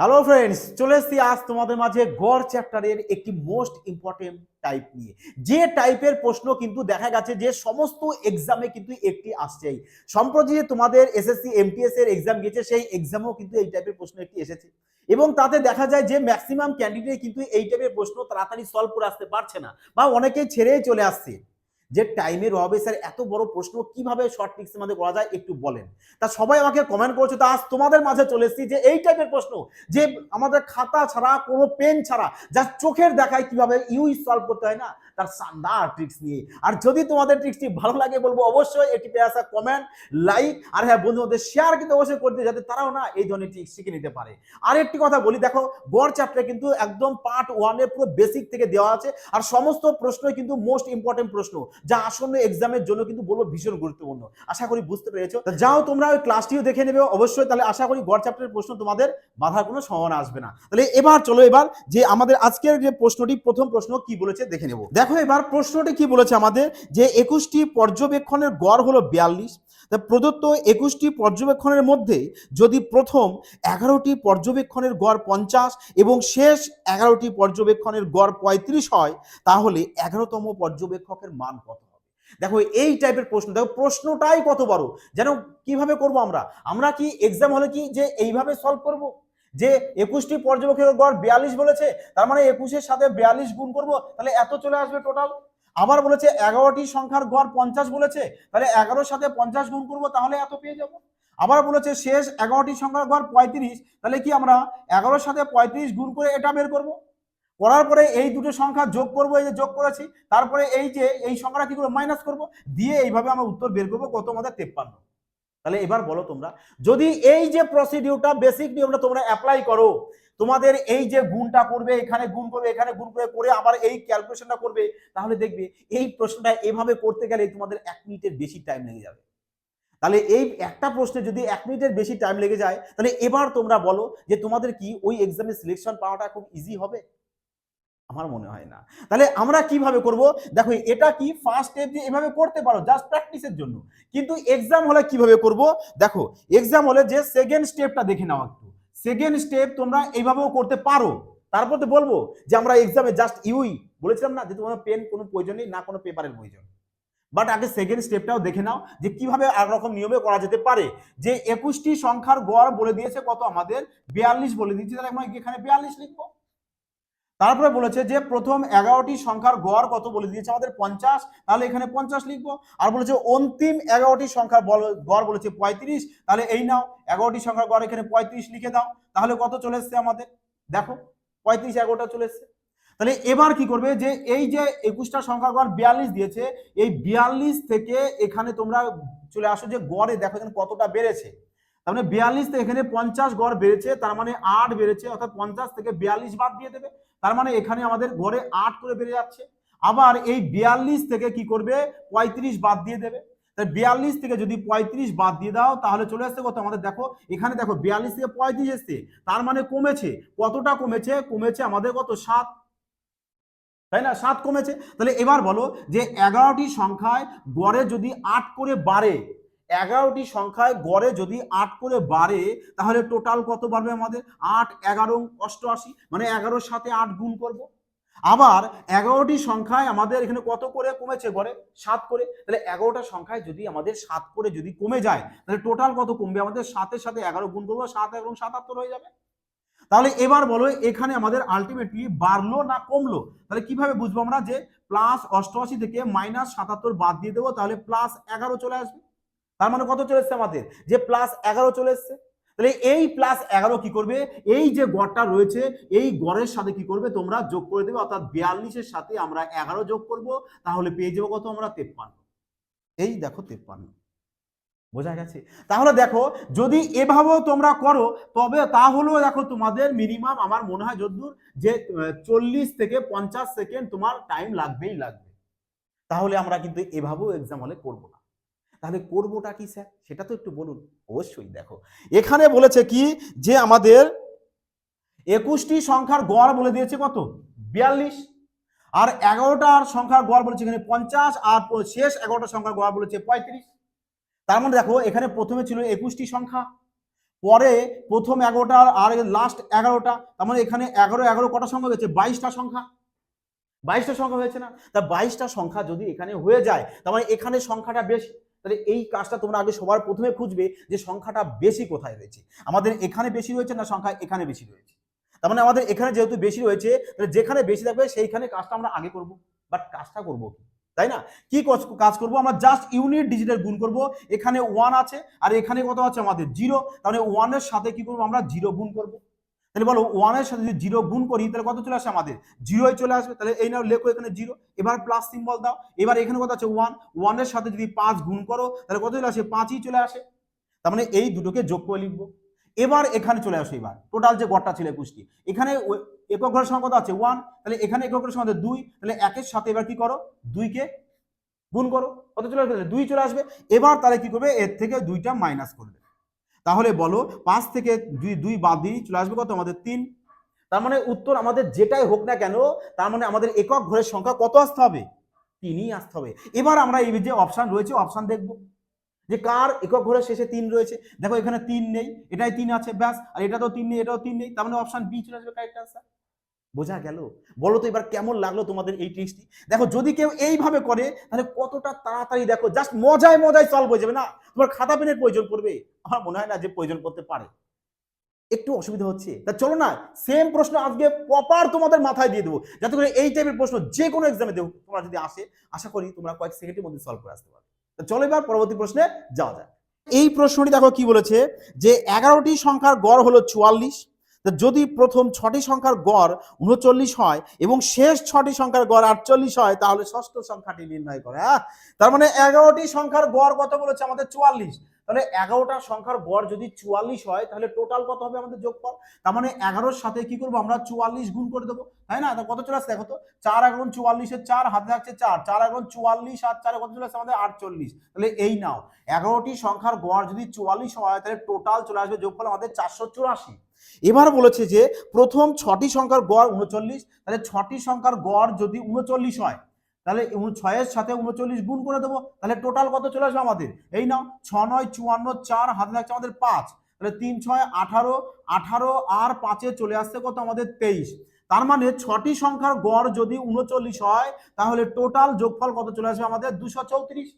Hello friends চলে এসেছি আজ তোমাদের মাঝে গড় চ্যাপ্টারের একটি মোস্ট ইম্পর্টেন্ট টাইপ নিয়ে। যে টাইপের প্রশ্ন কিন্তু দেখা গেছে যে সমস্ত এক্সামে কিন্তু একটি আসছেই। সম্প্রতি যে তোমাদের এসএসসি এমটিএস এর এক্সাম গেছে সেই এক্সামেও কিন্তু এই টাইপের প্রশ্ন একটি এসেছে। এবং তাতে দেখা যায় যে ম্যাক্সিমাম ক্যান্ডিডেট কিন্তু এই টাইপের প্রশ্ন তাড়াতাড়ি সলভ করে আসতে পারছে না বা অনেকেই ছেড়েই চলে আসছে। যে টাইমের অভাবে স্যার এত বড় প্রশ্ন, কীভাবে শর্ট ট্রিক্সের মধ্যে করা যায় একটু বলেন। তা সবাই আমাকে কমেন্ট করছে, তা আজ তোমাদের মাঝে চলে এসেছি যে এই টাইপের প্রশ্ন, যে আমাদের খাতা ছাড়া, কোনো পেন ছাড়া যা চোখের দেখায় কীভাবে ইউজ সলভ করতে হয় না? তার শানদার ট্রিক্স নিয়ে। আর যদি তোমাদের ট্রিক্সটি ভালো লাগে বলব অবশ্যই এটি পেয়ে আসা কমেন্ট লাইক আর হ্যাঁ বন্ধুদের শেয়ার কিন্তু অবশ্যই করতে যাতে তারাও না এই ধরনের ট্রিক্স শিখে নিতে পারে। আর একটি কথা বলি, দেখো, গড় চ্যাপ্টারে কিন্তু একদম পার্ট ওয়ানের পুরো বেসিক থেকে দেওয়া আছে। আর সমস্ত প্রশ্নই কিন্তু মোস্ট ইম্পর্টেন্ট প্রশ্ন, যা আসন্ন এক্সামের জন্য কিন্তু বলব ভীষণ গুরুত্বপূর্ণ। আশা করি বুঝতে পেরেছ। যাও তোমরা ওই ক্লাসটিও দেখে নেবে। অবশ্যই তাহলে আশা করি গড় চ্যাপ্টারের প্রশ্ন তোমাদের বাধার কোনো সম্ভাবনা আসবে না। তাহলে এবার চলো এবার যে আমাদের আজকের যে প্রশ্নটি, প্রথম প্রশ্ন কি বলেছে দেখে নেব। দেখো এবার প্রশ্নটি কি বলেছে আমাদের? যে একুশটি পর্যবেক্ষণের গড় হলো বিয়াল্লিশ। প্রদত্ত একুশটি পর্যবেক্ষণের মধ্যে যদি প্রথম এগারোটি পর্যবেক্ষণের গড় পঞ্চাশ এবং শেষ এগারোটি পর্যবেক্ষণের গড় পঁয়ত্রিশ হয়, তাহলে এগারোতম পর্যবেক্ষকের মান কত দেখো এই টাইপের প্রশ্ন। দেখো প্রশ্নটাই কত বড়। যেন কীভাবে করব আমরা? আমরা কি এক্সাম হলে কি যে এইভাবে সলভ করব? যে একুশটি পর্যবেক্ষকের গড় বিয়াল্লিশ বলেছে, তার মানে একুশের সাথে বিয়াল্লিশ গুণ করব, তাহলে এত চলে আসবে টোটাল আবার বলেছে এগারোটি সংখ্যার গড় পঞ্চাশ বলেছে, তাহলে এগারোর সাথে পঞ্চাশ গুণ করব, তাহলে এত পেয়ে যাব? আবার বলেছে শেষ এগারোটি সংখ্যার গড় পঁয়ত্রিশ, তাহলে কি আমরা এগারোর সাথে পঁয়ত্রিশ গুণ করে এটা বের করব? করার পরে এই দুটো সংখ্যা যোগ করব, এই যে যোগ করেছি, তারপরে এই যে এই সংখ্যাটা কি করব মাইনাস করব? দিয়ে এইভাবে আমরা উত্তর বের করব কত আমাদের তেপ্পান্ন। তাহলে এবার বলো তোমরা, যদি এই যে প্রসিডিউরটা বেসিক নিয়মটা তোমরা অ্যাপ্লাই করো, তোমাদের এই যে গুণটা করবে, এখানে গুণ করবে, এখানে গুণ করে করে আবার এই ক্যালকুলেশনটা করবে, তাহলে দেখবে এই প্রশ্নটা এভাবে করতে গেলে তোমাদের এক মিনিটের বেশি টাইম লেগে যাবে। তাহলে এই একটা প্রশ্নে যদি এক মিনিটের বেশি টাইম লেগে যায়, তাহলে এবার তোমরা বলো যে তোমাদের কি ওই এক্সামে সিলেকশন পাওয়াটা খুব ইজি হবে? আমার মনে হয় না। তাহলে আমরা কীভাবে করব? দেখো, এটা কি ফার্স্ট স্টেপ দিয়ে এভাবে করতে পারো জাস্ট প্র্যাকটিসের জন্য। কিন্তু এক্সাম হলে কীভাবে করব? দেখো এক্সাম হলে যে সেকেন্ড স্টেপটা দেখে নাও একটু। সেকেন্ড স্টেপ তোমরা এইভাবেও করতে পারো। তারপর তো বলব যে আমরা এক্সামে জাস্ট ইউই বলেছিলাম না যে তোমার পেন কোনো প্রয়োজন নেই, না কোনো পেপারের প্রয়োজন। বাট আগে সেকেন্ড স্টেপটাও দেখে নাও যে কীভাবে আর রকম নিয়মে করা যেতে পারে। যে একুশটি সংখ্যার গড় বলে দিয়েছে কত আমাদের? বিয়াল্লিশ বলে দিয়েছে। তাহলে আমরা এখানে বিয়াল্লিশ লিখব? তারপরে বলেছে যে প্রথম এগারোটি সংখ্যার গড় কত বলে দিয়েছে? আমাদের পঞ্চাশ, তাহলে এখানে পঞ্চাশ লিখব। আর বলেছে অন্তিম এগারোটি সংখ্যার গড় বলেছে পঁয়ত্রিশ, তাহলে এই নাও, এগারোটি সংখ্যার গড় এখানে পঁয়ত্রিশ লিখে দাও। তাহলে কত চলে এসছে আমাদের? দেখো, পঁয়ত্রিশ, এগারোটা চলে এসছে। তাহলে এবার কি করবে যে, এই যে একুশটা সংখ্যার গড় বিয়াল্লিশ দিয়েছে, এই বিয়াল্লিশ থেকে এখানে তোমরা চলে আসো যে গড়ে দেখো এখানে কতটা বেড়েছে। তার মানে বিয়াল্লিশ থেকে এখানে পঞ্চাশ গড় বেড়েছে, তার মানে আট বেড়েছে, অর্থাৎ পঞ্চাশ থেকে বিয়াল্লিশ বাদ দিয়ে দেবে। তার মানে এখানে আমাদের গড়ে আট করে বেড়ে যাচ্ছে। আবার এই বিয়াল্লিশ থেকে কি করবে? পঁয়ত্রিশ বাদ দিয়ে দেবে। বিয়াল্লিশ থেকে যদি পঁয়ত্রিশ বাদ দিয়ে দাও, তাহলে চলে আসছে কত? আমাদের দেখো, এখানে দেখো বিয়াল্লিশ থেকে পঁয়ত্রিশ এসছে, তার মানে কমেছে। কতটা কমেছে? কমেছে আমাদের কত? সাত। তাই না? সাত কমেছে। তাহলে এবার বলো যে এগারোটি সংখ্যায় গড়ে যদি আট করে বাড়ে এগারোটি সংখ্যায় গড়ে যদি আট করে বাড়ে, তাহলে টোটাল কত বাড়বে আমাদের? আট, এগারো, অষ্টআশি মানে এগারোর সাথে আট গুণ করব। আবার এগারোটি সংখ্যায় আমাদের এখানে কত করে কমেছে গড়ে? সাত করে। তাহলে এগারোটা সংখ্যায় যদি আমাদের সাত করে যদি কমে যায়, তাহলে টোটাল কত কমবে? আমাদের সাতের সাথে এগারো গুণ করব, সাত এবং সাতাত্তর হয়ে যাবে। তাহলে এবার বলো এখানে আমাদের আলটিমেটলি বাড়লো না কমলো? তাহলে কীভাবে বুঝব আমরা যে প্লাস অষ্টআশি থেকে মাইনাস সাতাত্তর বাদ দিয়ে দেবো, তাহলে প্লাস এগারো চলে আসবে। তার মানে কত চলে এসছে আমাদের? যে প্লাস এগারো চলে এসছে। তাহলে এই প্লাস এগারো কি করবে? এই যে গড়টা রয়েছে, এই গড়ের সাথে কি করবে? তোমরা যোগ করে দেবে, অর্থাৎ বিয়াল্লিশের সাথে আমরা এগারো যোগ করব, তাহলে পেয়ে যাব কত আমরা? তেপ্পান্ন। এই দেখো তেপ্পান্ন। বোঝা গেছে? তাহলে দেখো, যদি এভাবেও তোমরা করো, তবে তাহলেও দেখো তোমাদের মিনিমাম আমার মনে হয় যদ্দূর, যে চল্লিশ থেকে পঞ্চাশ সেকেন্ড তোমার টাইম লাগবেই লাগবে। তাহলে আমরা কিন্তু এভাবেও এক্সাম হলে করব। তাহলে করবোটা কি স্যার? সেটা তো একটু বলুন। অবশ্যই দেখো। এখানে বলেছে কি? যে আমাদের একুশটি সংখ্যার গড় বলে দিয়েছে কত? বিয়াল্লিশ। আর এগারোটার সংখ্যার গড় বলেছে এখানে পঞ্চাশ। আর শেষ এগারোটা সংখ্যার গড় বলেছে পঁয়ত্রিশ। তার মানে দেখো, এখানে প্রথমে ছিল একুশটি সংখ্যা। পরে প্রথম এগারোটা আর লাস্ট এগারোটা। তার মানে এখানে এগারো এগারো কটা সংখ্যা হয়েছে? বাইশটা সংখ্যা। বাইশটা সংখ্যা হয়েছে না? তা বাইশটা সংখ্যা যদি এখানে হয়ে যায়, তার মানে এখানে সংখ্যাটা বেশি। তাহলে এই কাজটা তোমরা আগে সবার প্রথমে খুঁজবে যে সংখ্যাটা বেশি কোথায় রয়েছে। আমাদের এখানে বেশি রয়েছে না সংখ্যা এখানে বেশি রয়েছে? তার মানে আমাদের এখানে যেহেতু বেশি রয়েছে, তাহলে যেখানে বেশি থাকবে সেইখানে কাজটা আমরা আগে করব। বাট কাজটা করব কি? তাই না? কি কাজ- করব? আমরা জাস্ট ইউনিট ডিজিটের গুণ করব। এখানে ওয়ান আছে, আর এখানে কত আছে? আমাদের জিরো তাহলে ওয়ানের সাথে কি করব? আমরা জিরো গুণ করব। তাহলে বলো ওয়ানের সাথে যদি জিরো গুণ করি, তাহলে কত চলে আসে আমাদের? জিরোই চলে আসবে। তাহলে এই নাও লেখো এখানে জিরো এবার প্লাস সিম্বল দাও। এবার এখানে কত আছে? ওয়ান ওয়ানের সাথে যদি পাঁচ গুণ করো, তাহলে কত চলে আসে? পাঁচই চলে আসে। তার মানে এই দুটোকে যোগ করে লিখব। এবার এখানে চলে আসো এবার। টোটাল যে গড়টা ছিল একুশটি। এখানে একক ঘরের সংখ্যা কত আছে? ওয়ান তাহলে এখানে একক ঘরের সংখ্যা দুই। তাহলে একের সাথে এবার কি করো? দুইকে গুণ করো। কত চলে আসবে? দুই চলে আসবে। এবার তাহলে কি করবে? এর থেকে দুইটা মাইনাস করবে। তাহলে বলো, পাঁচ থেকে দুই দুই বাদ দিয়ে চলে আসবে কত? আমাদের তিন। তার মানে উত্তর আমাদের যেটাই হোক না কেন, তার মানে আমাদের একক ঘরের সংখ্যা কত আসতে হবে? তিনই আসতে হবে। এবার আমরা এই যে অপশান রয়েছে অপশান দেখব যে কার একক ঘরের শেষে তিন রয়েছে। দেখো এখানে তিন নেই, এটাই তিন আছে, ব্যাস। আর এটা তো তিন নেই, এটাও তিন নেই। তার মানে অপশান বি চলে আসবে কারেক্ট আনসার বোঝা গেল? বলো তো এবার কেমন লাগল তোমাদের এই ট্রিক্সটি দেখো যদি কেউ এইভাবে করে, তাহলে কতটা তাড়াতাড়ি দেখো জাস্ট মজায় মজায় সলভ হয়ে যাবে না? তোমার খাতা পেনের প্রয়োজন পড়বে। আমার মনে হয় না যে প্রয়োজন পড়তে পারে। একটু অসুবিধা হচ্ছে। তা চলো না সেম প্রশ্ন আজকে প্রপার তোমাদের মাথায় দিয়ে দেবো। যাতে করে এই টাইপের প্রশ্ন যে কোনো এক্সামে দেবো তোমরা যদি আসে, আশা করি তোমরা কয়েক সেকেন্ডের মধ্যে সলভ করে আসতে পারবে। তা চলো এবার পরবর্তী প্রশ্নে যাওয়া যায় এই প্রশ্নটি দেখো কি বলেছে যে, এগারোটি সংখ্যার গড় হলো চুয়াল্লিশ যদি প্রথম ছটি সংখ্যার গড় উনচল্লিশ হয় এবং শেষ ছটি সংখ্যার গড় আটচল্লিশ হয়, তাহলে ষষ্ঠ সংখ্যাটি নির্ণয় করে হ্যাঁ? তার মানে এগারোটি সংখ্যার গড় কত বলেছে? আমাদের চুয়াল্লিশ। তাহলে এগারোটা সংখ্যার গড় যদি চুয়াল্লিশ হয়, তাহলে টোটাল কত হবে আমাদের যোগফল? তার মানে এগারোর সাথে কি করব আমরা? চুয়াল্লিশ গুণ করে দেবো। তাই না? কত চলে আসছে দেখো তো? চার এগারো চুয়াল্লিশের চার, হাতে থাকছে চার। চার এগারো চুয়াল্লিশ আর চারে কত চলে আসছে আমাদের? আটচল্লিশ। তাহলে এই নাও। এগারোটি সংখ্যার গড় যদি চুয়াল্লিশ হয়, তাহলে টোটাল চলে আসবে যোগফল আমাদের চারশো চুরাশি। এবার বলেছে যে, প্রথম ছটি সংখ্যার গড় উনচল্লিশ, তাহলে ছটি সংখ্যার গড় যদি উনচল্লিশ হয় তাহলে ছয়ের সাথে উনচল্লিশ গুণ করে দেবো, তাহলে টোটাল কত চলে আসবে আমাদের? এই নাও ছ নয়, চুয়ান্ন, চার, হাতে থাকছে আমাদের পাঁচ। তাহলে তিন, ছয়, আঠারো আঠারো আর পাঁচে চলে আসছে কত আমাদের তেইশ। তার মানে ছটি সংখ্যার গড় যদি উনচল্লিশ হয়, তাহলে টোটাল যোগফল কত চলে আসবে আমাদের? দুশো চৌত্রিশ।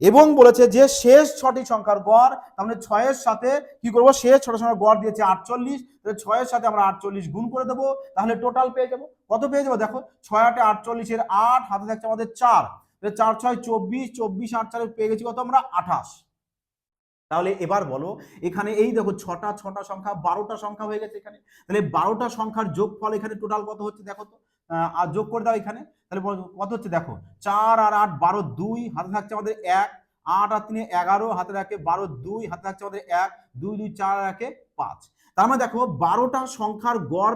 এবং বলেছে যে শেষ ছটি সংখ্যার গড়, তার মানে ছয়ের সাথে কি করব? শেষ ছটি সংখ্যার গড় দিয়েছে আটচল্লিশ, তাহলে ছয়ের সাথে আমরা আটচল্লিশ গুণ করে দেবো, তাহলে টোটাল পেয়ে যাব। কত পেয়ে যাব? দেখো, ছয় আটে আটচল্লিশের আট, হাতে থাকছে আমাদের চার। চার, ছয়, চব্বিশ চব্বিশ, আট, চারে পেয়ে গেছি কত আমরা? আঠাশ। তাহলে এবার বলো, এখানে এই দেখো ছটা ছটা সংখ্যা, বারোটা সংখ্যা হয়ে গেছে এখানে। তাহলে বারোটা সংখ্যার যোগফল এখানে টোটাল কত হচ্ছে দেখো তো? আর যোগ করে দাও এখানে। তাহলে কত হচ্ছে? দেখো, চার আর আট, বারো, দুই, হাতে থাকছে আমাদের এক। আট আর তিনে এগারো, হাতে রাখে বারো, দুই, হাতে থাকছে আমাদের এক। দুই দুই, চার রাখে পাঁচ। তার মানে দেখো, বারোটা সংখ্যার গড়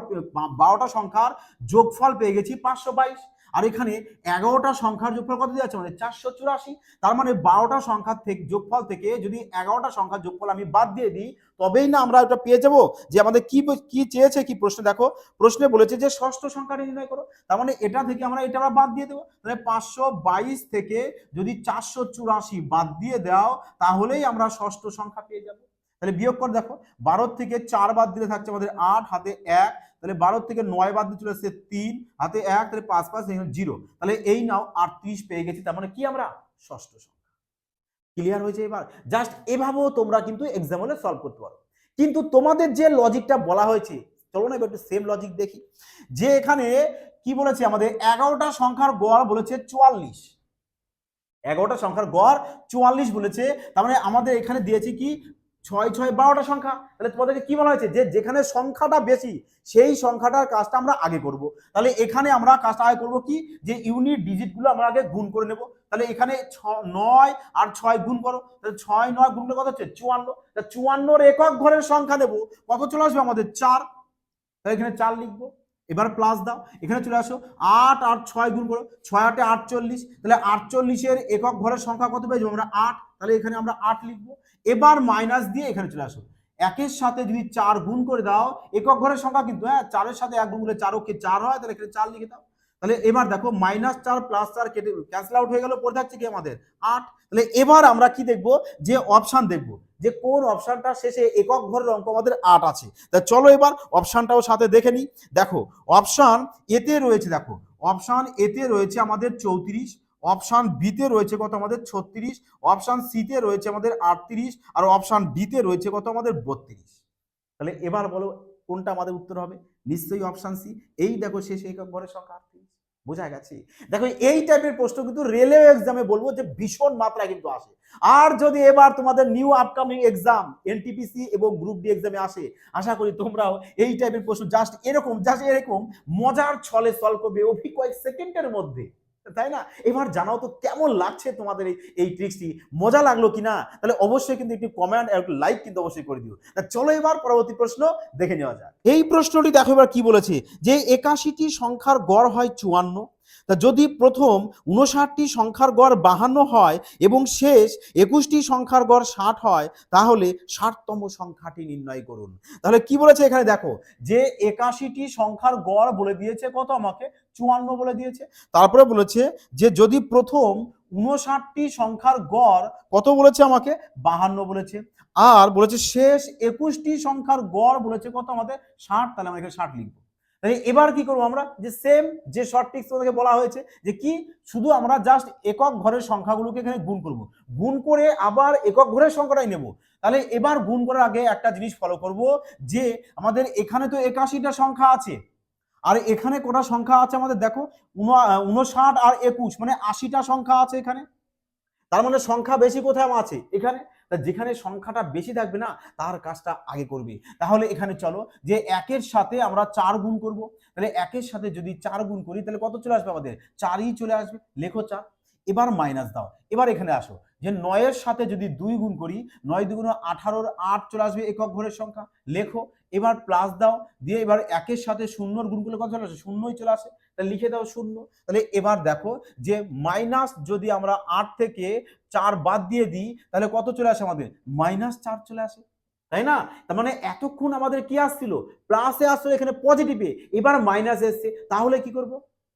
বারোটা সংখ্যার যোগফল পেয়ে গেছি পাঁচশো বাইশ। আর এখানে এগারোটা সংখ্যার যোগফল কত দিয়ে আছে? আমাদের চারশো চুরাশি। তার মানে বারোটা সংখ্যার থেকে যোগফল থেকে যদি এগারোটা সংখ্যার যোগফল আমি বাদ দিয়ে দিই, তবেই না আমরা এটা পেয়ে যাব যে আমাদের কি কি চেয়েছে, কি প্রশ্ন দেখো। প্রশ্নে বলেছে যে ষষ্ঠ সংখ্যাটি নির্ণয় করো। তার মানে এটা থেকে আমরা এটা আমরা বাদ দিয়ে দেবো। তাহলে পাঁচশো বাইশ থেকে যদি চারশো চুরাশি বাদ দিয়ে দাও, তাহলেই আমরা ষষ্ঠ সংখ্যা পেয়ে যাব। তাহলে বিয়োগ করে দেখো, বারো থেকে চার বাদ দিলে থাকছে আমাদের আট, হাতে এক, তাহলে বারো থেকে নয় বাদ দিয়ে চলে আসছে তিন, হাতে এক, তাহলে পাঁচ পাঁচ জিরো। তাহলে এই নাও আটত্রিশ পেয়ে গেছি, তার মানে কি আমরা? ষষ্ঠ সংখ্যা। ক্লিয়ার হয়েছে এবার? জাস্ট এভাবেও তোমরা কিন্তু এক্সাম হলে সলভ করতে পারো। কিন্তু তোমাদের যে লজিকটা বলা হয়েছে, চলো না একটু সেম লজিক দেখি। যে এখানে কি বলেছে আমাদের? এগারোটা সংখ্যার গড় বলেছে চুয়াল্লিশ। এগারোটা সংখ্যার গড় চুয়াল্লিশ বলেছে, তার মানে আমাদের এখানে দিয়েছে কি? ছয় ছয়, বারোটা সংখ্যা। তাহলে তোমাদেরকে কি বলা হয়েছে? যে যেখানে সংখ্যাটা বেশি, সেই সংখ্যাটার কাজটা আমরা আগে করব। তাহলে এখানে আমরা কাজটা আগে করব কি? যে ইউনিট ডিজিটগুলো আমরা আগে গুণ করে নেব। তাহলে এখানে ছ, নয় আর ছয় গুণ করো। তাহলে ছয়, নয় গুণ কত হচ্ছে? চুয়ান্ন। তা চুয়ান্নর একক ঘরের সংখ্যা নেব কত চলে আসবে? আমাদের চার। তাহলে এখানে চার লিখব। এবার প্লাস দাও। এখানে চলে আসো। আট আর ছয় গুণ করো। ছয়, আটে আটচল্লিশ। তাহলে আটচল্লিশের একক ঘরের সংখ্যা কত পেয়ে যাব? আমরা আট। তাহলে এখানে আমরা আট লিখব। এবার মাইনাস দিয়ে এখানে চলে আসো। একের সাথে যদি চার গুণ করে দাও, একক ঘরের সংখ্যা কিন্তু হ্যাঁ চারের সাথে এক গুণ করে চার ওকে চার হয়, তাহলে এখানে চার লিখে দাও। তাহলে এবার দেখো মাইনাস চার প্লাস চার কেটে ক্যান্সেল আউট হয়ে গেল, পড়ে থাকছে কি আমাদের? আট। তাহলে এবার আমরা কি দেখব? যে অপশান দেখব। যে কোন অপশানটা শেষে একক ঘরের অঙ্ক আমাদের আট আছে। তা চলো এবার অপশানটাও সাথে দেখে নিই দেখো অপশান এতে রয়েছে, দেখো অপশান এতে রয়েছে আমাদের চৌত্রিশ অপশান বিতে রয়েছে কত আমাদের ছত্রিশ অপশান সিতে রয়েছে আমাদের আটত্রিশ, আর অপশান ডিতে রয়েছে কত আমাদের বত্রিশ। তাহলে এবার বলো কোনটা আমাদের উত্তর হবে? নিশ্চয়ই অপশান সি এই দেখো শেষে একক ঘরের সংখ্যা আটত্রিশ। বোঝা গেছে? দেখো এই টাইপের প্রশ্ন কিন্তু রেলওয়ে এক্সামে বলব যে ভীষণ মাত্রা কিন্তু আসে। আর যদি এবার তোমাদের নিউ আপকামিং এক্সাম এনটিপিসি এবং গ্রুপ ডি এক্সামে আসে, আশা করি তোমরাও এই টাইপের প্রশ্ন জাস্ট এরকম জাস্ট এরকম মজার ছলে সলভ করবে অভি কয়েক সেকেন্ডের মধ্যে। তাই না? এবার জানাও তো কেমন লাগছে তোমাদের এই এই ট্রিক্সটি মজা লাগল কি না? তাহলে অবশ্যই কিন্তু একটি কমেন্ট আর একটু লাইক কিন্তু অবশ্যই করে দিও। তা চলো এবার পরবর্তী প্রশ্ন দেখে নেওয়া যাক। এই প্রশ্নটি দেখো এবার কি বলেছে? যে একাশিটি সংখ্যার গড় হয় চুয়ান্ন। তা যদি প্রথম উনষাটটি সংখ্যার গড় বাহান্ন হয় এবং শেষ একুশটি সংখ্যার গড় ষাট হয়, তাহলে ষাটতম সংখ্যাটি নির্ণয় করুন। তাহলে কি বলেছে এখানে? দেখো, যে একাশিটি সংখ্যার গড় বলে দিয়েছে কত আমাকে? চুয়ান্ন বলে দিয়েছে। তারপরে বলেছে যে যদি প্রথম উনষাটটি সংখ্যার গড় কত বলেছে আমাকে? বাহান্ন বলেছে। আর বলেছে শেষ একুশটি সংখ্যার গড় বলেছে কত আমাদের? ষাট। তাহলে এখানে ষাট লিখব। তাহলে এবার কি করব আমরা? যে সেম যে শর্ট টিক্স তোমাদেরকে বলা হয়েছে, যে কি? শুধু আমরা জাস্ট একক ঘরের সংখ্যাগুলোকে এখানে গুণ করব। গুণ করে আবার একক ঘরের সংখ্যাটাই নেব। তাহলে এবার গুণ করার আগে একটা জিনিস ফলো করব, যে আমাদের এখানে তো একাশিটা সংখ্যা আছে। আর এখানে কোটা সংখ্যা আছে আমাদের? দেখো, উন- উনষাট আর একুশ মানে আশিটা সংখ্যা আছে এখানে। তার মানে সংখ্যা বেশি কোথায় আছে? এখানে। যেখানে সংখ্যাটা বেশি থাকবে না, তার কাজটা আগে করবে। তাহলে এখানে চলো, যে একের সাথে আমরা চার গুণ করব। তাহলে একের সাথে যদি চার গুণ করি, তাহলে কত চলে আসবে আমাদের? চারই চলে আসবে। লেখো চার। এবার মাইনাস দাও। এবার এখানে আসো, যে নয়ের সাথে যদি দুই গুণ করি, নয় দুগুণ আঠারোর আট চলে আসবে একক ঘরের সংখ্যা। লেখো, এবার প্লাস দাও। দিয়ে এবার একের সাথে শূন্যর গুণ করলে কত চলে আসে? শূন্যই চলে আসে। তাহলে লিখে দাও শূন্য। তাহলে এবার দেখো যে মাইনাস যদি আমরা আট থেকে চার বাদ দিয়ে দিই, তাহলে কত চলে আসে আমাদের? মাইনাস চার চলে আসে। তাই না? তার মানে এতক্ষণ আমাদের কি আসছিল? প্লাসে আসছিল, এখানে পজিটিভে এবার মাইনাস এসছে। তাহলে কি করব?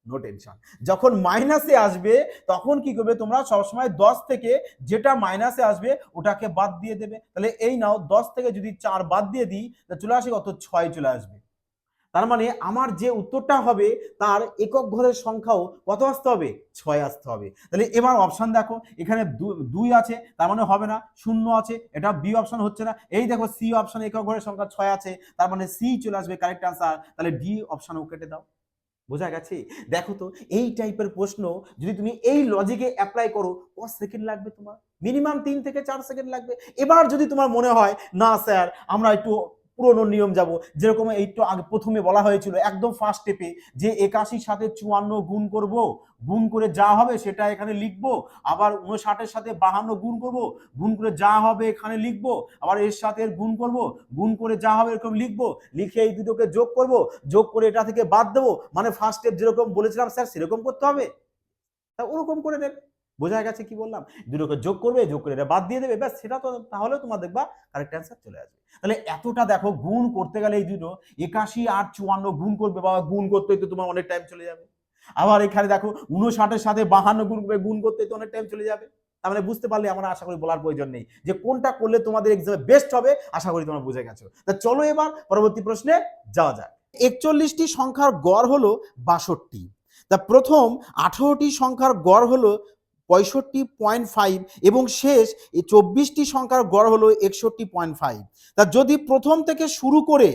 নো টেনশন যখন মাইনাসে আসবে, তখন কি করবে? তোমরা সবসময় দশ থেকে যেটা মাইনাসে আসবে, ওটাকে বাদ দিয়ে দেবে। তাহলে এই নাও, দশ থেকে যদি চার বাদ দিয়ে দিই, তা চলে আসে কত? ছয় চলে আসবে। তার মানে আমার যে উত্তরটা হবে, তার একক ঘরের সংখ্যাও কত আসতে হবে? ছয় আসতে হবে। তাহলে এবার অপশন দেখো, এখানে দুই আছে, তার মানে হবে না, শূন্য আছে, এটা বি অপশন হচ্ছে না। এই দেখো সি অপশন একক ঘরের সংখ্যা ছয় আছে, তার মানে সি চলে আসবে কারেক্ট আনসার তাহলে ডি অপশনও কেটে দাও। বোঝা গেছে? দেখো তো, এই টাইপের প্রশ্ন যদি তুমি এই লজিকে অ্যাপ্লাই করো, কত সেকেন্ড লাগবে তোমার? মিনিমাম তিন থেকে চার সেকেন্ড লাগবে। এবার যদি তোমার মনে হয়, না স্যার আমরা একটু পুরনো নিয়ম যাব। যেরকম একটু আগে প্রথমে বলা হয়েছিল, একদম ফার্স্ট স্টেপে যে একাশির সাথে চুয়ান্ন গুণ করব, গুণ করে যা হবে সেটা এখানে লিখব, আবার উনষাটের সাথে বাহান্ন গুণ করব, গুণ করে যা হবে এখানে লিখব, আবার এর সাথে গুণ করব, গুণ করে যা হবে এরকম লিখব, লিখে এই দুটোকে যোগ করব, যোগ করে এটা থেকে বাদ দেবো মানে ফার্স্ট স্টেপ যেরকম বলেছিলাম স্যার সেরকম করতে হবে? তা ওরকম করে নেবে বোঝা গেছে কি বললাম? দুটোকে যোগ করবে, যোগ করে এটা বাদ দিয়ে দেবে, ব্যাস সেটা তো তাহলে তোমার দেখবা কারেক্ট অ্যান্সার চলে আসবে। তাহলে এতটা দেখো গুণ করতে গেলে এই দুটো, একাশি আর চুয়ান্ন গুণ করবে, বাবা গুণ করতে তো তোমার অনেক টাইম চলে যাবে। আবার এখানে দেখো উনষাটের সাথে বাহান্ন গুণ গুণ করতে তো অনেক টাইম চলে যাবে। তার মানে বুঝতে পারলে আমার আশা করি বলার প্রয়োজন নেই যে কোনটা করলে তোমাদের এক্সামে বেস্ট হবে, আশা করি তোমরা বুঝে গেছো। তা চলো এবার পরবর্তী প্রশ্নে যাওয়া যাক। একচল্লিশটি সংখ্যার গড় হলো বাষট্টি। তা প্রথম আঠারোটি সংখ্যার গড় হলো পঁয়ষট্টি পয়েন্ট ফাইভ এবং শেষ এই চব্বিশটি সংখ্যার গড় হলো একষট্টি পয়েন্ট ফাইভ তা যদি প্রথম থেকে শুরু করে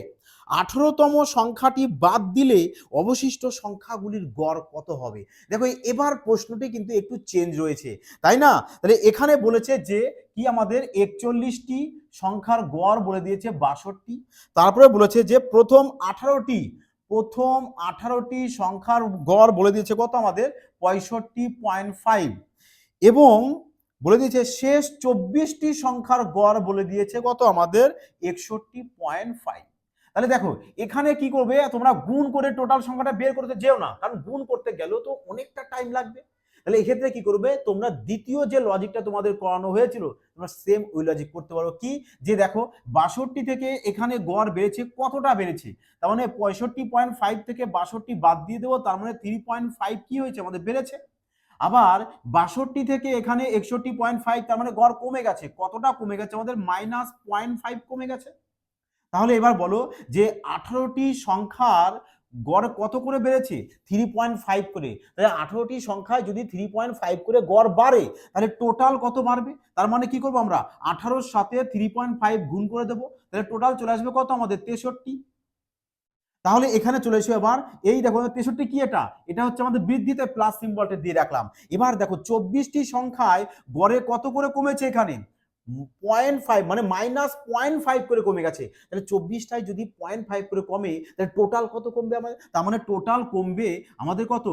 আঠেরোতম সংখ্যাটি বাদ দিলে অবশিষ্ট সংখ্যাগুলির গড় কত হবে? দেখো, এবার প্রশ্নটি কিন্তু একটু চেঞ্জ রয়েছে, তাই না? তাহলে এখানে বলেছে যে কি আমাদের একচল্লিশটি সংখ্যার গড় বলে দিয়েছে বাষট্টি, তারপরে বলেছে যে প্রথম আঠারোটি প্রথম আঠারোটি সংখ্যার গড় বলে দিয়েছে কত আমাদের? পঁয়ষট্টি পয়েন্ট ফাইভ এবং বলে দিয়েছে, শেষ চব্বিশটি সংখ্যার গড় বলে দিয়েছে কত আমাদের? একষট্টি পয়েন্ট ফাইভ তাহলে দেখো, এখানে কি করবে? তোমরা গুণ করে টোটাল সংখ্যাটা বের করতে যেও না, কারণ গুণ করতে গেলেও তো অনেকটা টাইম লাগবে। তাহলে এক্ষেত্রে কি করবে? তোমরা দ্বিতীয় যে লজিকটা তোমাদের করানো হয়েছিল, তোমরা সেম ওই লজিক করতে পারো। কি? যে দেখো, বাষট্টি থেকে এখানে গড় বেড়েছে, কতটা বেড়েছে? তার মানে পঁয়ষট্টি পয়েন্ট ফাইভ থেকে বাষট্টি বাদ দিয়ে দেবো, তার মানে থ্রি পয়েন্ট ফাইভ কি হয়েছে? আমাদের বেড়েছে। আবার বাষট্টি থেকে এখানে একষট্টি পয়েন্ট ফাইভ তার মানে গড় কমে গেছে। কতটা কমে গেছে? আমাদের মাইনাস পয়েন্ট ফাইভ কমে গেছে। তাহলে এবার বলো যে আঠারোটি সংখ্যার গড় কত করে বেড়েছে? থ্রি পয়েন্ট ফাইভ করে। তাহলে আঠারোটি সংখ্যায় যদি থ্রি পয়েন্ট ফাইভ করে গড় বাড়ে, তাহলে টোটাল কত বাড়বে? তার মানে কি করব আমরা? আঠারোর সাথে থ্রি পয়েন্ট ফাইভ গুণ করে দেবো। তাহলে টোটাল চলে আসবে কত আমাদের তেষট্টি। তাহলে এখানে চলে এসো এবার। এই দেখো, তেষট্টি কি এটা? এটা হচ্ছে আমাদের বৃদ্ধিতে প্লাস সিম্বলটা দিয়ে রাখলাম। এবার দেখো, চব্বিশটি সংখ্যায় গড়ে কত করে কমেছে এখানে? পয়েন্ট ফাইভ মানে মাইনাস পয়েন্ট ফাইভ করে কমে গেছে। তাহলে চব্বিশটায় যদি পয়েন্ট ফাইভ করে কমে, তাহলে টোটাল কত কমবে আমাদের? তার মানে টোটাল কমবে আমাদের কত?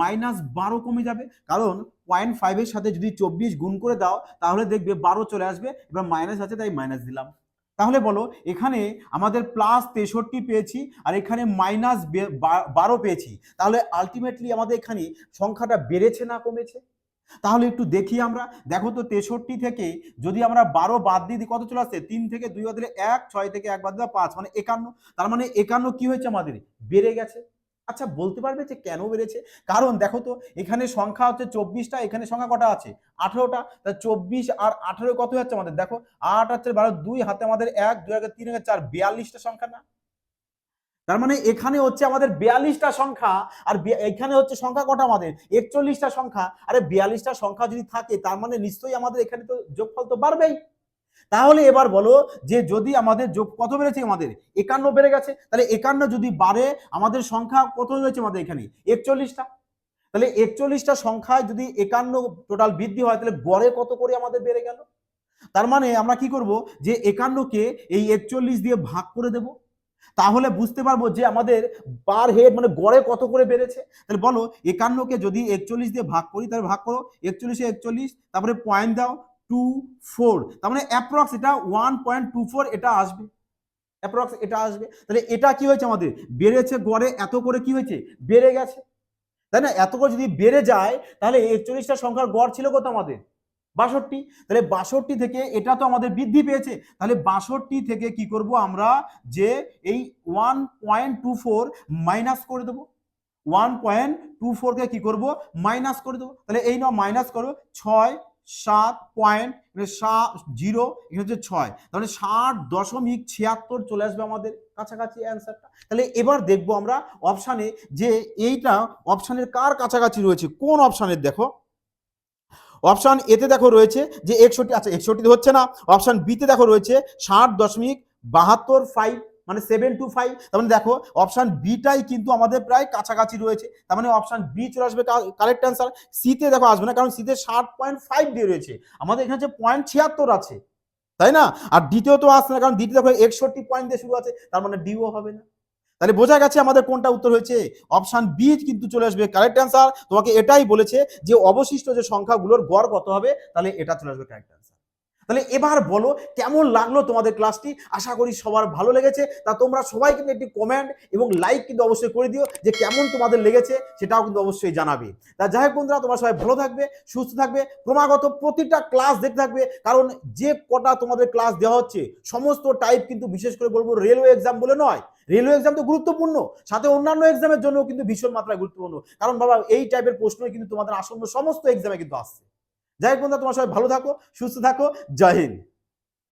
মাইনাস বারো কমে যাবে। কারণ পয়েন্ট ফাইভের সাথে যদি চব্বিশ গুণ করে দাও, তাহলে দেখবে বারো চলে আসবে। এবার মাইনাস আছে, তাই মাইনাস দিলাম। তাহলে বলো, এখানে আমাদের প্লাস তেষট্টি পেয়েছি আর এখানে মাইনাস বারো পেয়েছি। তাহলে আলটিমেটলি আমাদের এখানে সংখ্যাটা বেড়েছে না কমেছে? তাহলে একটু দেখি আমরা। দেখো তো তেষট্টি থেকে যদি আমরা বারো বাদ দিয়ে দিই, কত চলে আসছে? তিন থেকে দুই বাদ দিলে এক, ছয় থেকে এক বাদ দিলে পাঁচ মানে একান্ন। তার মানে একান্ন কি হয়েছে আমাদের? বেড়ে গেছে। আচ্ছা বলতে পারবে যে কেন বেড়েছে? কারণ দেখো তো, এখানে সংখ্যা হচ্ছে চব্বিশটা, এখানে সংখ্যা কটা আছে? আঠেরোটা। তা চব্বিশ আর আঠেরো কত হচ্ছে আমাদের? দেখো, আট হচ্ছে বারো, দুই হাতে আমাদের এক, দুই হাজার তিন হাজার চার, বিয়াল্লিশটা সংখ্যা না? তার মানে এখানে হচ্ছে আমাদের বিয়াল্লিশটা সংখ্যা, আর এখানে হচ্ছে সংখ্যা কটা আমাদের? একচল্লিশটা সংখ্যা। আরে বিয়াল্লিশটা সংখ্যা যদি থাকে, তার মানে নিশ্চয়ই আমাদের এখানে তো যোগফল তো বাড়বেই। তাহলে এবার বলো যে যদি আমাদের যোগ কত বেড়েছে আমাদের? একান্ন বেড়ে গেছে। তাহলে একান্ন যদি বাড়ে, আমাদের সংখ্যা কত হয়েছে আমাদের এখানে? একচল্লিশটা। তাহলে একচল্লিশটা সংখ্যায় যদি একান্ন টোটাল বৃদ্ধি হয়, তাহলে গড়ে কত করে আমাদের বেড়ে গেল? তার মানে আমরা কি করব যে একান্নকে এই একচল্লিশ দিয়ে ভাগ করে দেব। তাহলে বুঝতে পারব যে আমাদের পার হেড মানে গড়ে কত করে বেড়েছে। তাহলে বলো একান্নকে যদি একচল্লিশ দিয়ে ভাগ করি, তাহলে ভাগ করো, একচল্লিশে একচল্লিশ, তারপরে পয়েন্ট দাও টু ফোর তার মানে অ্যাপ্রক্স এটা ওয়ান পয়েন্ট টু ফোর এটা আসবে। অ্যাপ্রক্স এটা আসবে। তাহলে এটা কি হয়েছে আমাদের? বেড়েছে গড়ে, এত করে কি হয়েছে? বেড়ে গেছে। তাই না? এত করে যদি বেড়ে যায়, তাহলে একচল্লিশটা সংখ্যার গড় ছিল কত আমাদের? বাষট্টি। তাহলে বাষট্টি থেকে এটা তো আমাদের বৃদ্ধি পেয়েছে। তাহলে বাষট্টি থেকে কি করব আমরা? যে এই one point two four minus করে দেবো। ওয়ান পয়েন্ট টু ফোরকে কি করব? মাইনাস করে দেবো। তাহলে এই নাও মাইনাস করো, ছয় সাত পয়েন্ট সাত, জিরো এখানে হচ্ছে ছয়। তাহলে ষাট দশমিক ছিয়াত্তর চলে আসবে আমাদের কাছাকাছি অ্যান্সারটা তাহলে এবার দেখব আমরা অপশানে যে এইটা অপশানের কার কাছাকাছি রয়েছে। কোন অপশানের দেখো। অপশান এতে দেখো রয়েছে যে একষট্টি আচ্ছা একষট্টি হচ্ছে না। অপশান বিতে দেখো রয়েছে ষাট দশমিক বাহাত্তর ফাইভ মানে সেভেন টু ফাইভ তার মানে দেখো অপশান বিটাই কিন্তু আমাদের প্রায় কাছাকাছি রয়েছে। তার মানে অপশান বি চলে আসবে কারেক্ট অ্যান্সার সিতে দেখো আসবে না, কারণ সিতে ষাট পয়েন্ট ফাইভ দিয়ে রয়েছে। আমাদের এখানে হচ্ছে পয়েন্ট ছিয়াত্তর আছে, তাই না? আর দ্বিতীয় তো আসছে না, কারণ দ্বিতীয় দেখো একষট্টি পয়েন্ট দিয়ে শুরু আছে, তার মানে ডিও হবে না। তাহলে বোঝা গেছে আমাদের কোনটা উত্তর হয়েছে। অপশান বি কিন্তু চলে আসবে কারেক্ট অ্যান্সার তোমাকে এটাই বলেছে যে, অবশিষ্ট যে সংখ্যাগুলোর গড় কত হবে, তাহলে এটা চলে আসবে কারেক্ট অ্যান্সার তাহলে এবার বলো, কেমন লাগল তোমাদের ক্লাসটি আশা করি সবার ভালো লেগেছে। তা তোমরা সবাই কিন্তু একটি কমেন্ট এবং লাইক কিন্তু অবশ্যই করে দিও যে কেমন তোমাদের লেগেছে সেটাও কিন্তু অবশ্যই জানাবে। তা যাই হোক বন্ধুরা, তোমরা সবাই ভালো থাকবে, সুস্থ থাকবে, ক্রমাগত প্রতিটা ক্লাস দেখতে থাকবে। কারণ যে কটা তোমাদের ক্লাস দেওয়া হচ্ছে, সমস্ত টাইপ কিন্তু বিশেষ করে বলব রেলওয়ে এক্সাম বলে নয়। রেলওয়ে এক্সাম তো গুরুত্বপূর্ণ, সাথে অন্যান্য এক্সামের জন্য কিন্তু ভীষণ মাত্রায় গুরুত্বপূর্ণ। কারণ বাবা, এই টাইপের প্রশ্নই কিন্তু তোমাদের আসন্ন সমস্ত এক্সামে কিন্তু আসছে। যাই হোক বন্ধুরা তোমার সবাই ভালো থাকো সুস্থ থাকো জয় হিন্দ।